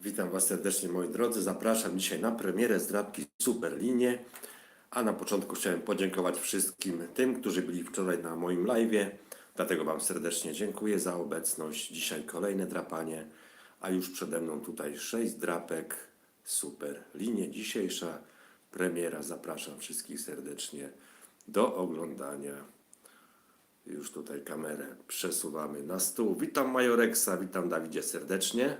Witam Was serdecznie moi drodzy. Zapraszam dzisiaj na premierę zdrabki Superlinie. A na początku chciałem podziękować wszystkim tym, którzy byli wczoraj na moim live'ie. Dlatego Wam serdecznie dziękuję za obecność. Dzisiaj kolejne drapanie, a już przede mną tutaj sześć drapek Superlinie. Dzisiejsza premiera. Zapraszam wszystkich serdecznie do oglądania. Już tutaj kamerę przesuwamy na stół. Witam Majoreksa, witam Dawidzie serdecznie.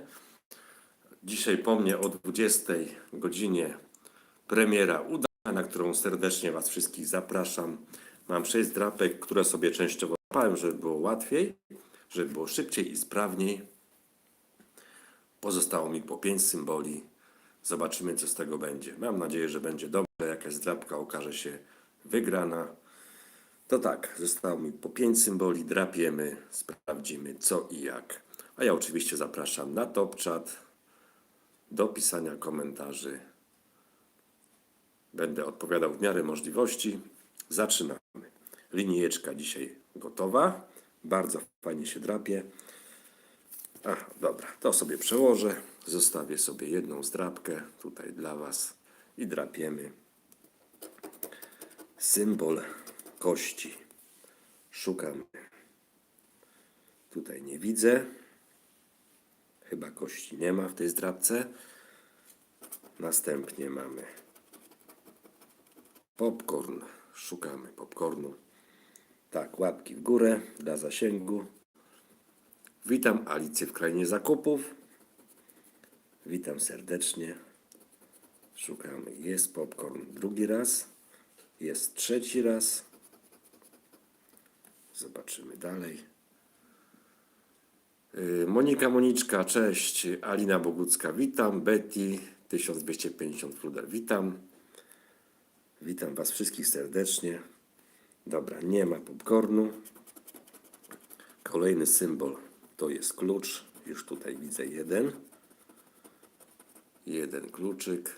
Dzisiaj po mnie o 20 godzinie premiera udana, na którą serdecznie Was wszystkich zapraszam. Mam sześć drapek, które sobie częściowo drapałem, żeby było łatwiej, żeby było szybciej i sprawniej. Pozostało mi po pięć symboli. Zobaczymy, co z tego będzie. Mam nadzieję, że będzie dobrze. Jakaś drapka okaże się wygrana. To tak, zostało mi po pięć symboli, drapiemy, sprawdzimy co i jak. A ja oczywiście zapraszam na top chat do pisania komentarzy. Będę odpowiadał w miarę możliwości. Zaczynamy. Linijeczka dzisiaj gotowa. Bardzo fajnie się drapie. Aha, dobra, to sobie przełożę. Zostawię sobie jedną zdrapkę tutaj dla Was i drapiemy. Symbol kości. Szukam. Tutaj nie widzę. Chyba kości nie ma w tej zdrabce. Następnie mamy popcorn. Szukamy popcornu. Tak, łapki w górę dla zasięgu. Witam Alicję w krainie zakupów. Witam serdecznie. Szukamy. Jest popcorn drugi raz. Jest trzeci raz. Zobaczymy dalej. Y, Monika Moniczka, cześć. Alina Bogucka, witam. Betty 1250 Fluder, witam. Witam Was wszystkich serdecznie. Dobra, nie ma popcornu. Kolejny symbol to jest klucz. Już tutaj widzę jeden. Jeden kluczyk.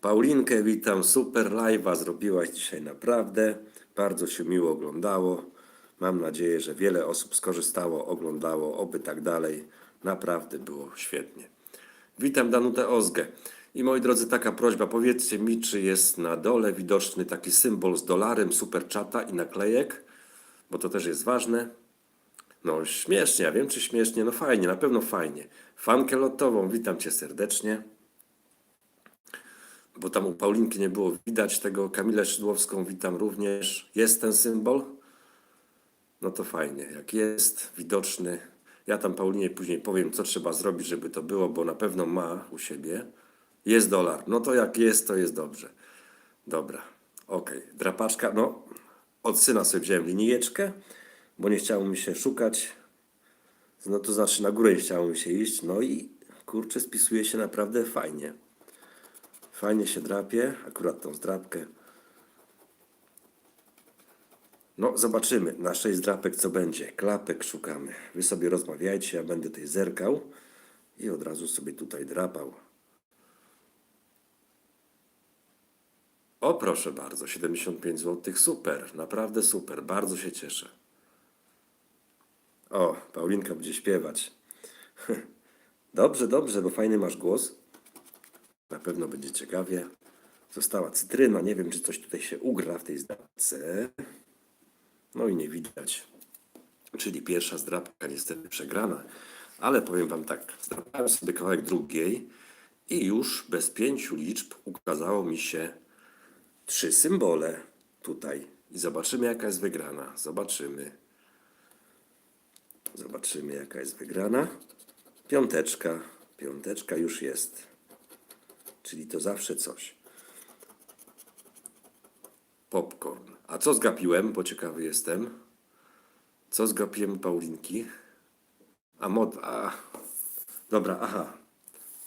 Paulinkę witam, super live'a zrobiłaś dzisiaj naprawdę. Bardzo się miło oglądało. Mam nadzieję, że wiele osób skorzystało, oglądało, oby tak dalej. Naprawdę było świetnie. Witam Danutę Ozgę. I moi drodzy, taka prośba, powiedzcie mi, czy jest na dole widoczny taki symbol z dolarem, super czata i naklejek, bo to też jest ważne. No śmiesznie, ja wiem czy śmiesznie, no fajnie, na pewno fajnie. Fankę lotową, witam Cię serdecznie bo tam u Paulinki nie było widać tego, Kamilę Szydłowską witam również. Jest ten symbol? No to fajnie, jak jest widoczny. Ja tam Paulinie później powiem, co trzeba zrobić, żeby to było, bo na pewno ma u siebie. Jest dolar. No to jak jest, to jest dobrze. Dobra, okej. Drapaczka, no od syna sobie wziąłem linijeczkę, bo nie chciało mi się szukać. No to znaczy na górę nie chciało mi się iść. No i kurczę, spisuje się naprawdę fajnie. Fajnie się drapie, akurat tą zdrapkę. No, zobaczymy na sześć drapek co będzie. Klapek szukamy. Wy sobie rozmawiajcie, ja będę tutaj zerkał i od razu sobie tutaj drapał. O, proszę bardzo, 75 zł. Super, naprawdę super, bardzo się cieszę. O, Paulinka będzie śpiewać. Dobrze, dobrze, bo fajny masz głos. Na pewno będzie ciekawie. Została cytryna. Nie wiem, czy coś tutaj się ugra w tej zdrapce. No i nie widać. Czyli pierwsza zdrapka niestety przegrana. Ale powiem Wam tak. Zdrapałem sobie kawałek drugiej i już bez pięciu liczb ukazało mi się trzy symbole tutaj. I zobaczymy, jaka jest wygrana. Zobaczymy. Zobaczymy, jaka jest wygrana. Piąteczka. Piąteczka już jest. Czyli to zawsze coś. Popcorn. A co zgapiłem, bo ciekawy jestem. Co zgapiłem Paulinki? A mod... A... Dobra, aha.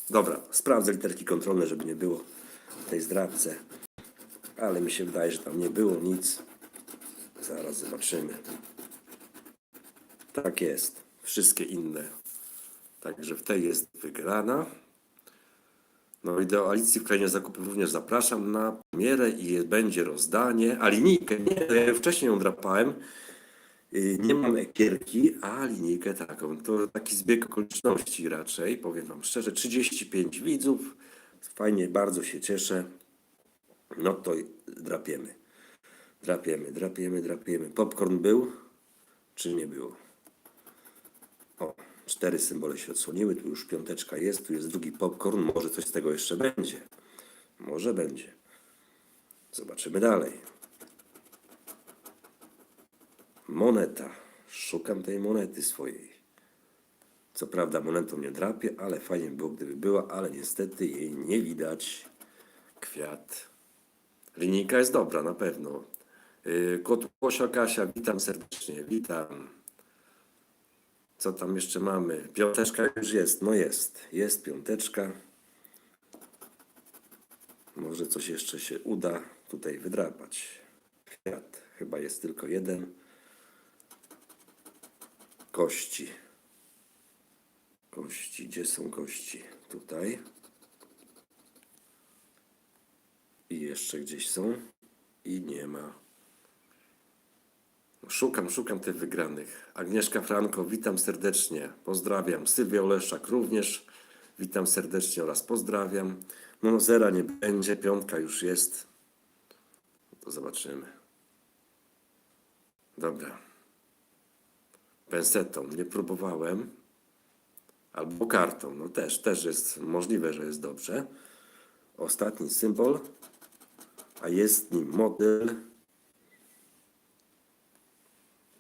Dobra, sprawdzę literki kontrolne, żeby nie było w tej zdradce. Ale mi się wydaje, że tam nie było nic. Zaraz zobaczymy. Tak jest. Wszystkie inne. Także w tej jest wygrana. No i do Alicji w krainie zakupów również zapraszam na premierę i będzie rozdanie. A linijkę, nie, wcześniej ją drapałem Y, Nie mam ekierki, a linijkę taką. To taki zbieg okoliczności raczej, powiem Wam szczerze. 35 widzów, fajnie, bardzo się cieszę. No to drapiemy. Drapiemy, drapiemy, drapiemy. Popcorn był, czy nie było? O, cztery symbole się odsłoniły, tu już piąteczka jest, tu jest drugi popcorn, może coś z tego jeszcze będzie. Może będzie. Zobaczymy dalej. Moneta. Szukam tej monety swojej. Co prawda monetą nie drapię, ale fajnie było, gdyby była, ale niestety jej nie widać. Kwiat. Linijka jest dobra, na pewno. Yy, Kotłosia Kasia, witam serdecznie, witam. Co tam jeszcze mamy? Piąteczka już jest, no jest. Jest piąteczka. Może coś jeszcze się uda tutaj wydrapać. Kwiat. Chyba jest tylko jeden. Kości. Kości. Gdzie są kości? Tutaj. I jeszcze gdzieś są. I nie ma. Szukam, szukam tych wygranych. Agnieszka Franko, witam serdecznie. Pozdrawiam. Sylwia Oleszczak również. Witam serdecznie oraz pozdrawiam. No zera nie będzie, piątka już jest. To zobaczymy. Dobra. Pensetą nie próbowałem. Albo kartą. No też, też jest możliwe, że jest dobrze. Ostatni symbol. A jest nim model.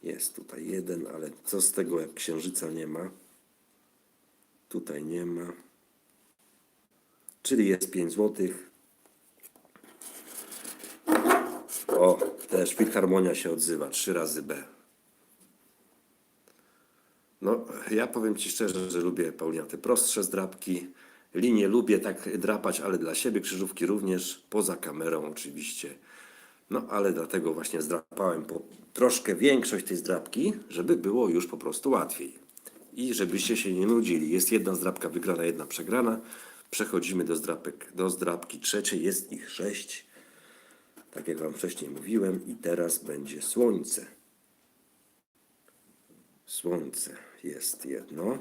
Jest tutaj jeden, ale co z tego, jak księżyca nie ma? Tutaj nie ma. Czyli jest 5 złotych. O, też Filharmonia się odzywa. Trzy razy B. No, ja powiem Ci szczerze, że lubię Paulina te prostsze zdrapki. Linie lubię tak drapać, ale dla siebie krzyżówki również, poza kamerą oczywiście. No, ale dlatego właśnie zdrapałem po troszkę większość tej zdrapki, żeby było już po prostu łatwiej. I żebyście się nie nudzili. Jest jedna zdrapka wygrana, jedna przegrana. Przechodzimy do zdrapek, do zdrapki trzeciej. Jest ich sześć. Tak jak Wam wcześniej mówiłem. I teraz będzie słońce. Słońce jest jedno.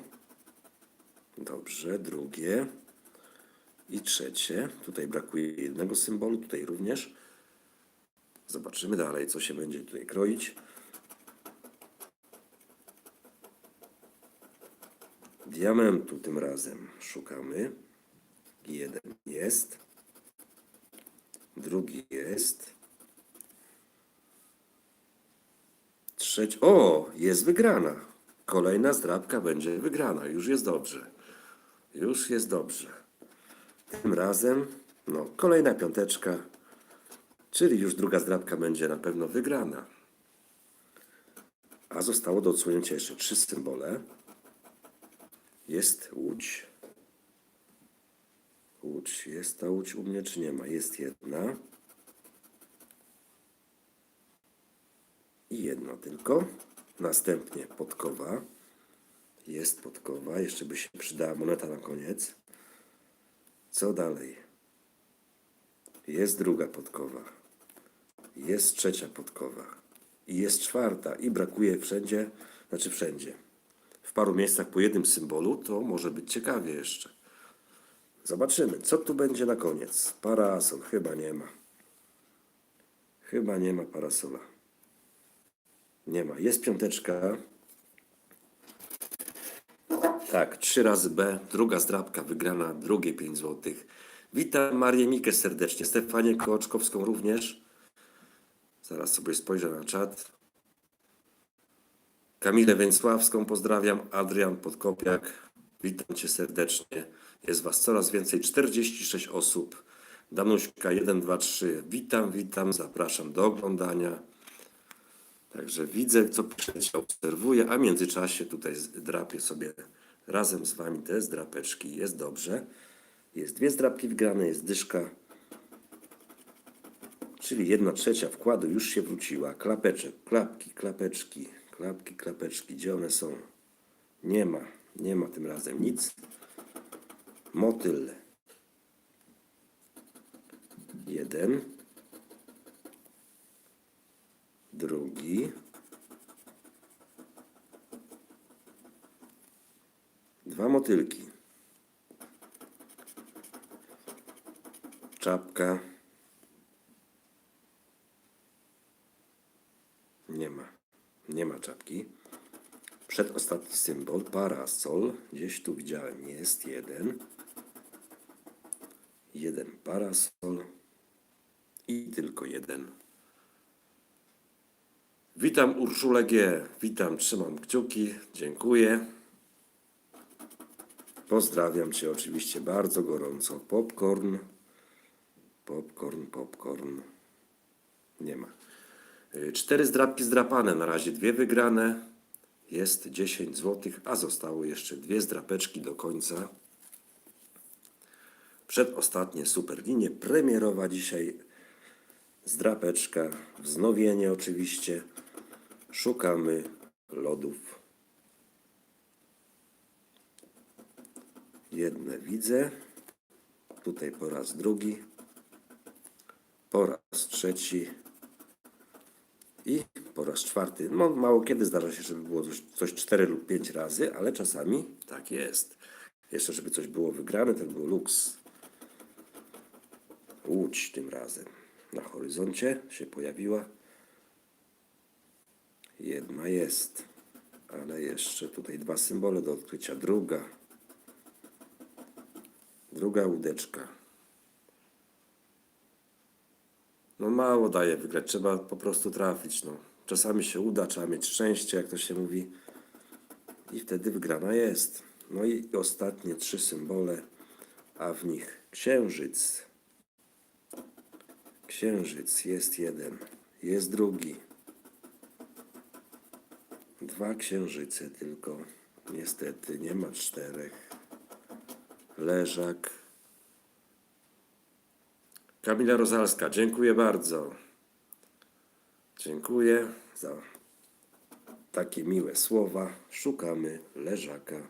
Dobrze, drugie. I trzecie. Tutaj brakuje jednego symbolu, tutaj również. Zobaczymy dalej, co się będzie tutaj kroić. Diamentu tym razem szukamy. Jeden jest. Drugi jest. Trzeci. O, jest wygrana. Kolejna zdrabka będzie wygrana. Już jest dobrze. Już jest dobrze. Tym razem, no, kolejna piąteczka. Czyli już druga zdrabka będzie na pewno wygrana. A zostało do odsłonięcia jeszcze trzy symbole. Jest łódź. Łódź. Jest ta łódź u mnie, czy nie ma? Jest jedna. I jedna tylko. Następnie podkowa. Jest podkowa. Jeszcze by się przydała moneta na koniec. Co dalej? Jest druga podkowa. Jest trzecia podkowa. I jest czwarta. I brakuje wszędzie, znaczy wszędzie. W paru miejscach po jednym symbolu, to może być ciekawie jeszcze. Zobaczymy, co tu będzie na koniec. Parasol chyba nie ma. Chyba nie ma parasola. Nie ma. Jest piąteczka. Tak, trzy razy B, druga zdrabka wygrana, drugie 5 złotych. Witam Marię Mikę serdecznie, Stefanię Kołoczkowską również. Zaraz sobie spojrzę na czat. Kamilę Węcławską pozdrawiam, Adrian Podkopiak, witam Cię serdecznie. Jest Was coraz więcej, 46 osób. Danuśka 1, 2, 3, witam, witam, zapraszam do oglądania. Także widzę, co piszecie, obserwuję, a w międzyczasie tutaj drapię sobie razem z Wami te zdrapeczki. Jest dobrze. Jest dwie zdrapki wgrane, jest dyszka. Czyli jedna trzecia wkładu już się wróciła. Klapeczek, klapki, klapeczki, klapki, klapeczki. Gdzie one są? Nie ma, nie ma tym razem nic. Motyl. Jeden. Drugi. Dwa motylki. Czapka. Nie ma. Nie ma czapki. Przedostatni symbol, parasol. Gdzieś tu widziałem, jest jeden. Jeden parasol. I tylko jeden. Witam Urszulę G. Witam, trzymam kciuki. Dziękuję. Pozdrawiam Cię oczywiście bardzo gorąco. Popcorn. Popcorn, popcorn. Nie ma. Y, Cztery zdrapki zdrapane, na razie dwie wygrane. Jest 10 zł, a zostało jeszcze dwie zdrapeczki do końca. Przedostatnie superlinie. Premierowa dzisiaj zdrapeczka. Wznowienie oczywiście. Szukamy lodów. Jedne widzę. Tutaj po raz drugi. Po raz trzeci. I po raz czwarty. No, mało kiedy zdarza się, żeby było coś, 4 lub 5 razy, ale czasami tak jest. Jeszcze, żeby coś było wygrane, to był luks. Łódź tym razem. Na horyzoncie się pojawiła. Jedna jest, ale jeszcze tutaj dwa symbole do odkrycia. Druga. Druga łódeczka. No mało daje wygrać, trzeba po prostu trafić. No. Czasami się uda, trzeba mieć szczęście, jak to się mówi. I wtedy wygrana jest. No i ostatnie trzy symbole, a w nich księżyc. Księżyc jest jeden, jest drugi. Dwa księżyce tylko. Niestety nie ma czterech. Leżak. Kamila Rozalska, dziękuję bardzo. Dziękuję za takie miłe słowa. Szukamy leżaka.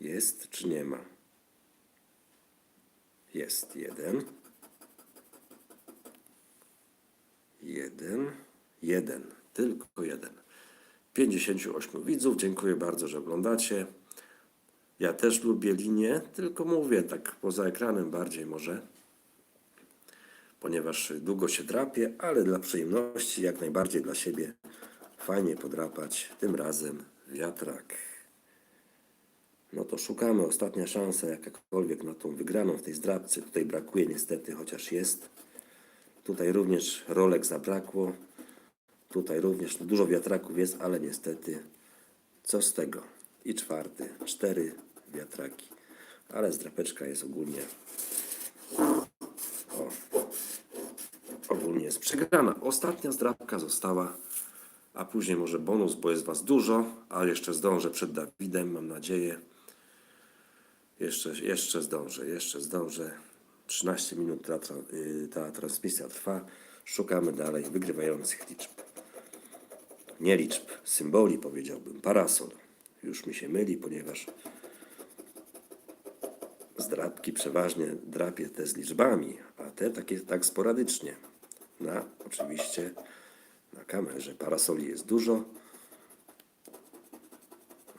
Jest czy nie ma? Jest jeden. Jeden. Jeden. Tylko jeden. 58 widzów. Dziękuję bardzo, że oglądacie. Ja też lubię linię, tylko mówię tak poza ekranem bardziej może, ponieważ długo się drapię, ale dla przyjemności, jak najbardziej dla siebie, fajnie podrapać. Tym razem wiatrak. No to szukamy, ostatnia szansa jakakolwiek na tą wygraną w tej zdrabce. Tutaj brakuje niestety, chociaż jest. Tutaj również rolek zabrakło. Tutaj również dużo wiatraków jest, ale niestety co z tego? I czwarty, cztery wiatraki. Ale zdrapeczka jest ogólnie o, ogólnie jest przegrana. Ostatnia zdrapka została, a później może bonus, bo jest was dużo, a jeszcze zdążę przed Dawidem, mam nadzieję. Jeszcze, jeszcze zdążę, jeszcze zdążę. 13 minut ta, y, ta transmisja trwa. Szukamy dalej wygrywających liczb. Nie liczb, symboli powiedziałbym. Parasol. Już mi się myli, ponieważ zdrapki przeważnie drapię te z liczbami, a te takie tak sporadycznie. Na oczywiście na kamerze. Parasoli jest dużo.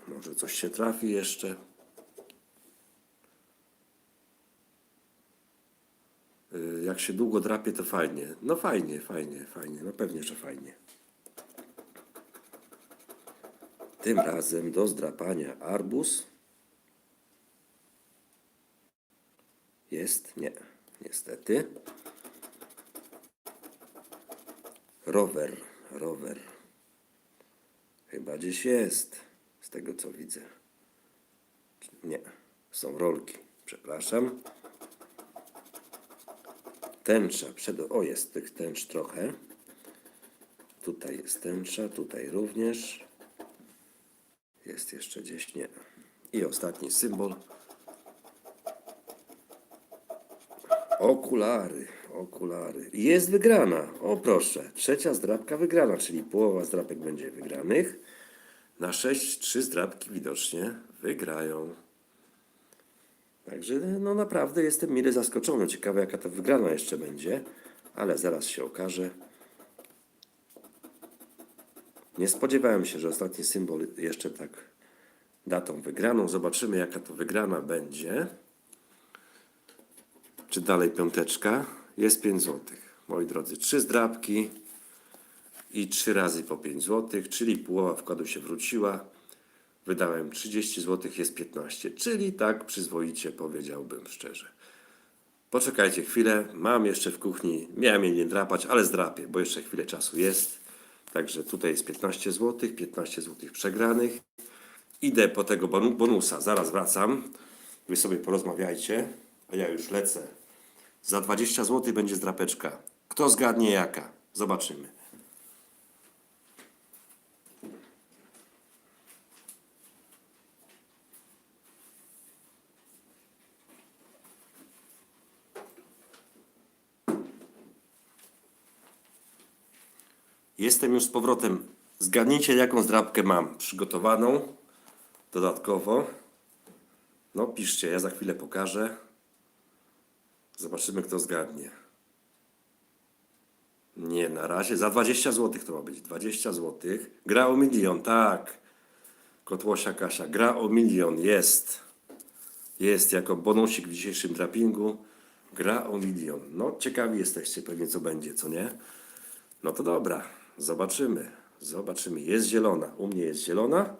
Może coś się trafi jeszcze. Y, Jak się długo drapie, to fajnie. No fajnie, fajnie, fajnie. No pewnie, że fajnie. Tym razem do zdrapania arbus jest, nie, niestety. Rower, rower. Chyba gdzieś jest, z tego co widzę. Nie, są rolki, przepraszam. Tęcza, przed... o jest tych tęcz trochę. Tutaj jest tęcza, tutaj również. Jest jeszcze gdzieś, nie. I ostatni symbol. Okulary, okulary. Jest wygrana. O proszę, trzecia zdrabka wygrana, czyli połowa zdrabek będzie wygranych. Na 6 trzy zdrabki widocznie wygrają. Także no naprawdę jestem mile zaskoczony. Ciekawe jaka to wygrana jeszcze będzie, ale zaraz się okaże. Nie spodziewałem się, że ostatni symbol jeszcze tak datą wygraną. Zobaczymy, jaka to wygrana będzie. Czy dalej piąteczka? Jest 5 zł. Moi drodzy, trzy zdrabki i trzy razy po 5 zł, czyli połowa wkładu się wróciła. Wydałem 30 zł, jest 15, czyli tak przyzwoicie powiedziałbym szczerze. Poczekajcie chwilę, mam jeszcze w kuchni, miałem je nie drapać, ale zdrapię, bo jeszcze chwilę czasu jest. Także tutaj jest 15 zł, 15 zł przegranych. Idę po tego bonu- bonusa, zaraz wracam. Wy sobie porozmawiajcie, a ja już lecę. Za 20 zł będzie zdrapeczka. Kto zgadnie jaka? Zobaczymy. Jestem już z powrotem. Zgadnijcie, jaką zdrabkę mam przygotowaną dodatkowo. No, piszcie, ja za chwilę pokażę. Zobaczymy, kto zgadnie. Nie, na razie. Za 20 zł to ma być. 20 zł. Gra o milion, tak. Kotłosia Kasia. Gra o milion, jest. Jest jako bonusik w dzisiejszym drapingu. Gra o milion. No, ciekawi jesteście pewnie, co będzie, co nie? No to dobra, zobaczymy. Zobaczymy. Jest zielona. U mnie jest zielona.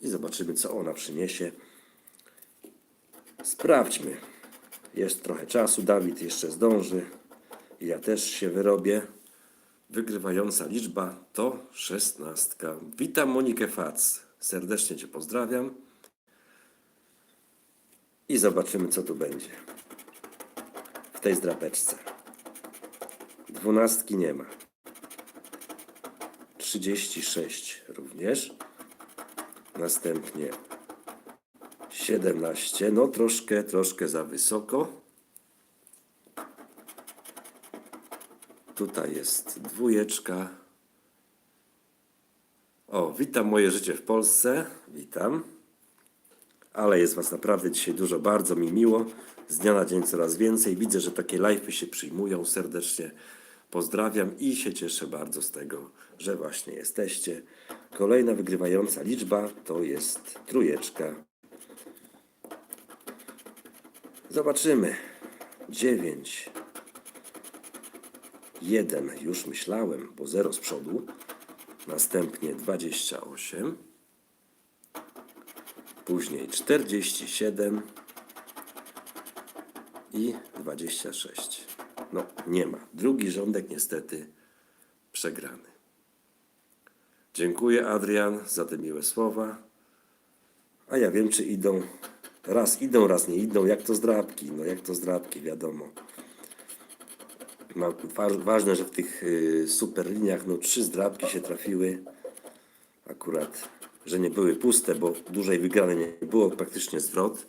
I zobaczymy, co ona przyniesie. Sprawdźmy. Jest trochę czasu. Dawid jeszcze zdąży. Ja też się wyrobię. Wygrywająca liczba to szesnastka. Witam Monikę Fac. Serdecznie Cię pozdrawiam. I zobaczymy, co tu będzie. W tej zdrapeczce. Dwunastki nie ma. 36 również. Następnie 17. No troszkę, troszkę za wysoko. Tutaj jest dwójeczka. O, witam moje życie w Polsce. Witam. Ale jest Was naprawdę dzisiaj dużo, bardzo mi miło. Z dnia na dzień coraz więcej. Widzę, że takie live'y się przyjmują. Serdecznie pozdrawiam i się cieszę bardzo z tego, że właśnie jesteście. Kolejna wygrywająca liczba to jest trójeczka. Zobaczymy. 9. 1 już myślałem, bo 0 z przodu. Następnie 28. Później 47 i 26. No, nie ma. Drugi rządek niestety przegrany. Dziękuję Adrian za te miłe słowa. A ja wiem, czy idą. Raz idą, raz nie idą. Jak to zdrabki? No, jak to zdrabki, wiadomo. Ważne, że w tych y, super liniach no, trzy zdrabki się trafiły. Akurat, że nie były puste, bo dużej wygranej nie było, praktycznie zwrot.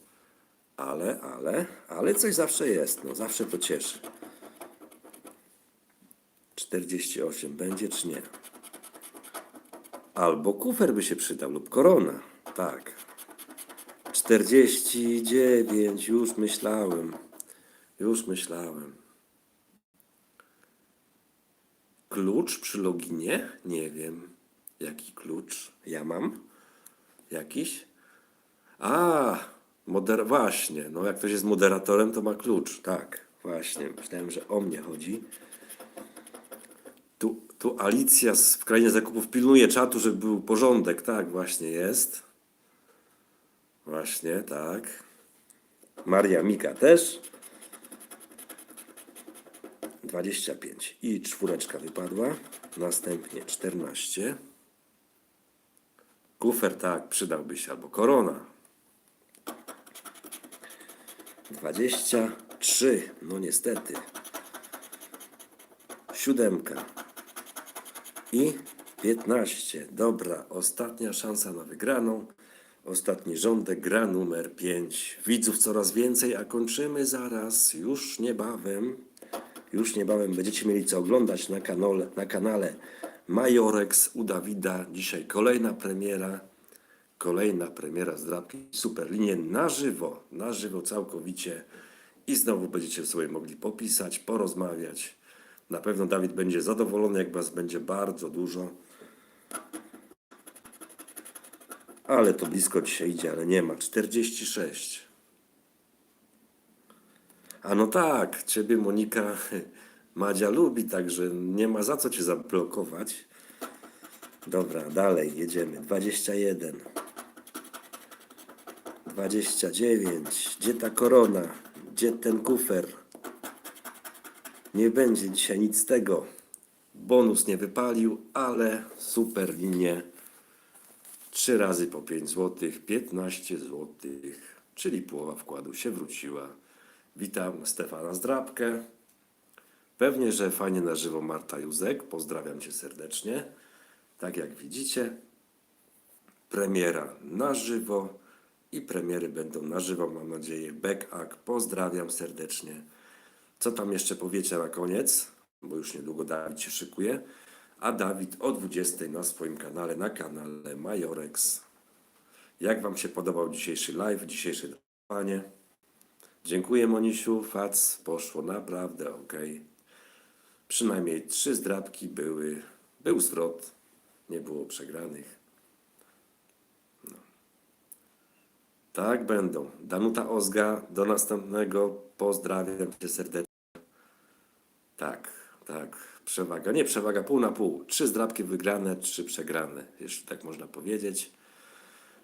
Ale, ale, ale coś zawsze jest. No, zawsze to cieszy. 48 będzie czy nie? Albo kufer by się przydał lub korona. Tak. 49, już myślałem. Już myślałem. Klucz przy loginie? Nie wiem. Jaki klucz? Ja mam? Jakiś? A, moder... właśnie. No jak ktoś jest moderatorem, to ma klucz. Tak, właśnie. Myślałem, że o mnie chodzi. Tu, tu Alicja z, w zakupów pilnuje czatu, żeby był porządek. Tak, właśnie jest. Właśnie, tak. Maria Mika też. 25 i czwóreczka wypadła. Następnie 14. Kufer, tak, przydałby się, albo korona. 23, no niestety. Siódemka. I 15. Dobra, ostatnia szansa na wygraną. Ostatni rządek, gra numer 5. Widzów coraz więcej, a kończymy zaraz, już niebawem. Już niebawem będziecie mieli co oglądać na kanale, na kanale Majorex u Dawida. Dzisiaj kolejna premiera. Kolejna premiera z drapki Superlinie na żywo, na żywo całkowicie. I znowu będziecie sobie mogli popisać, porozmawiać. Na pewno Dawid będzie zadowolony, jak Was będzie bardzo dużo. Ale to blisko dzisiaj idzie, ale nie ma. 46. A no tak, ciebie Monika Madzia lubi, także nie ma za co cię zablokować. Dobra, dalej jedziemy. 21. 29. Gdzie ta korona? Gdzie ten kufer? Nie będzie dzisiaj nic z tego. Bonus nie wypalił, ale super linie. 3 razy po 5 zł, 15 zł, czyli połowa wkładu się wróciła. Witam Stefana Zdrabkę. Pewnie, że fajnie na żywo Marta Józek. Pozdrawiam Cię serdecznie. Tak jak widzicie, premiera na żywo i premiery będą na żywo, mam nadzieję. Back pozdrawiam serdecznie. Co tam jeszcze powiecie na koniec? Bo już niedługo Dawid się szykuje. A Dawid o 20 na swoim kanale, na kanale Majorex. Jak Wam się podobał dzisiejszy live, dzisiejsze trwanie? Dziękuję Monisiu, fac poszło naprawdę ok. Przynajmniej trzy zdrabki były, był zwrot, nie było przegranych. No. Tak będą. Danuta Ozga, do następnego. Pozdrawiam Cię serdecznie. Tak, tak. Przewaga. Nie przewaga, pół na pół. Trzy zdrabki wygrane, trzy przegrane, jeśli tak można powiedzieć.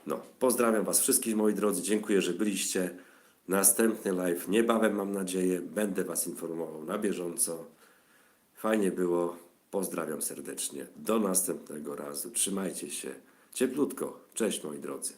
No, pozdrawiam Was wszystkich, moi drodzy. Dziękuję, że byliście. Następny live niebawem, mam nadzieję. Będę Was informował na bieżąco. Fajnie było. Pozdrawiam serdecznie. Do następnego razu. Trzymajcie się cieplutko. Cześć, moi drodzy.